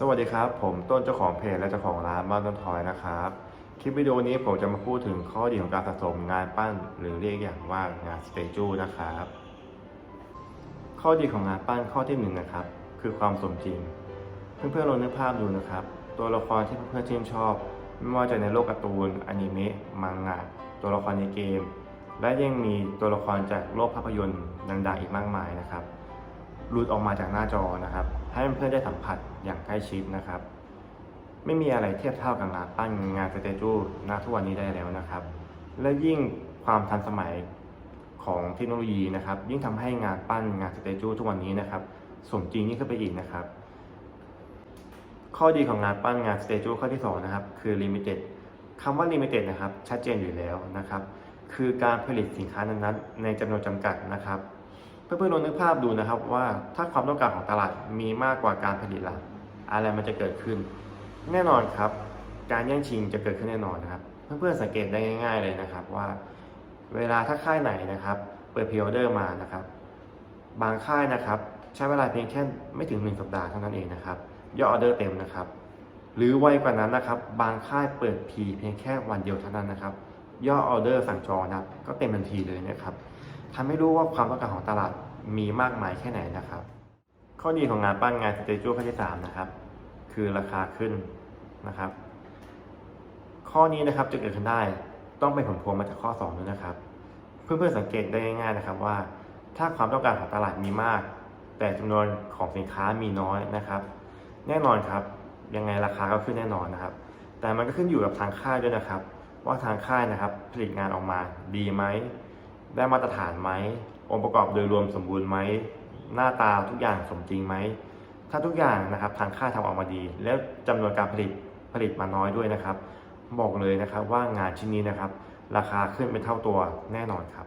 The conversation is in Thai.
สวัสดีครับ ผมต้นเจ้าของเพจและเจ้าของร้านบ้านต้นทอยนะครับ คลิปวิดีโอนี้ผมจะมาพูดถึงข้อดีของการสะสมงานปั้น หรือเรียกอย่างว่างานสเตจูนะครับ ข้อดีของงานปั้นข้อที่หนึ่งนะครับ คือความสมจริง เพื่อนๆลองนึกภาพดูนะครับ ตัวละครที่เพื่อนๆชื่นชอบ ไม่ว่าจะในโลกการ์ตูนอนิเมะมังงะตัวละครในเกม และยังมีตัวละครจากโลกภาพยนตร์ดังๆอีกมากมายนะครับ หลุดออกมาจากหน้าจอนะครับ ให้เพื่อนๆได้สัมผัสอย่างใกล้ชิดนะครับ ไม่มีอะไรเทียบเท่ากับงานปั้นงานสเตจูณทุกวันนี้ได้แล้วนะครับ และยิ่งความทันสมัยของเทคโนโลยีนะครับ ยิ่งทำให้งานปั้นงานสเตจูทุกวันนี้นะครับสมจริงยิ่งขึ้นไปอีกนะครับ ข้อดีของงานปั้นงานสเตจูข้อที่สองนะครับคือ limited คำว่า limited นะครับชัดเจนอยู่แล้วนะครับ คือการผลิตสินค้านั้นๆในจำนวนจำกัดนะครับ เพื่อนๆลองนึกภาพดูนะครับว่าถ้าความต้องการของตลาดมีมากกว่าการผลิตล่ะอะไรมันจะเกิดขึ้น แน่นอนครับ การแย่งชิงจะเกิดขึ้นแน่นอนนะครับ เพื่อนๆสังเกตได้ง่าย ๆเลยนะครับว่า เวลาถ้าค่ายไหนนะครับ เปิดพรีออเดอร์มานะครับ บางค่ายนะครับ ใช้เวลาเพียงแค่ไม่ถึง 1 สัปดาห์เท่านั้นเองนะครับยอดออเดอร์เต็มนะครับ หรือไวกว่านั้นนะครับ บางค่ายเปิดพีเพียงแค่วันเดียวเท่านั้นนะครับ ยอดออเดอร์สั่งจองนะครับ ก็เต็มทันทีเลยนะครับทำให้รู้ว่าความต้องการของตลาดมีมากมายแค่ไหนนะครับ ข้อดีของงานปั้นงานสเตจูข้อที่สามนะครับ คือราคาขึ้นนะครับ ข้อนี้นะครับจะเกิดขึ้นได้ต้องเป็นผลพวงมาจากข้อ2ด้วยนะครับ เพื่อนๆสังเกตได้ง่ายๆนะครับว่า ถ้าความต้องการของตลาดมีมาก แต่จำนวนของสินค้ามีน้อยนะครับ แน่นอนครับยังไงราคาก็ขึ้นแน่นอนนะครับ แต่มันก็ขึ้นอยู่กับทางค่ายด้วยนะครับ ว่าทางค่ายนะครับ ผลิตงานออกมาดีไหม ได้มาตรฐานไหม องค์ประกอบโดยรวมสมบูรณ์ไหม หน้าตาทุกอย่างสมจริงไหม ถ้าทุกอย่างนะครับทางค่ายทำออกมาดี แล้วจำนวนการผลิตผลิตมาน้อยด้วยนะครับ บอกเลยนะครับว่างานชิ้นนี้นะครับ ราคาขึ้นเป็นเท่าตัวแน่นอนครับ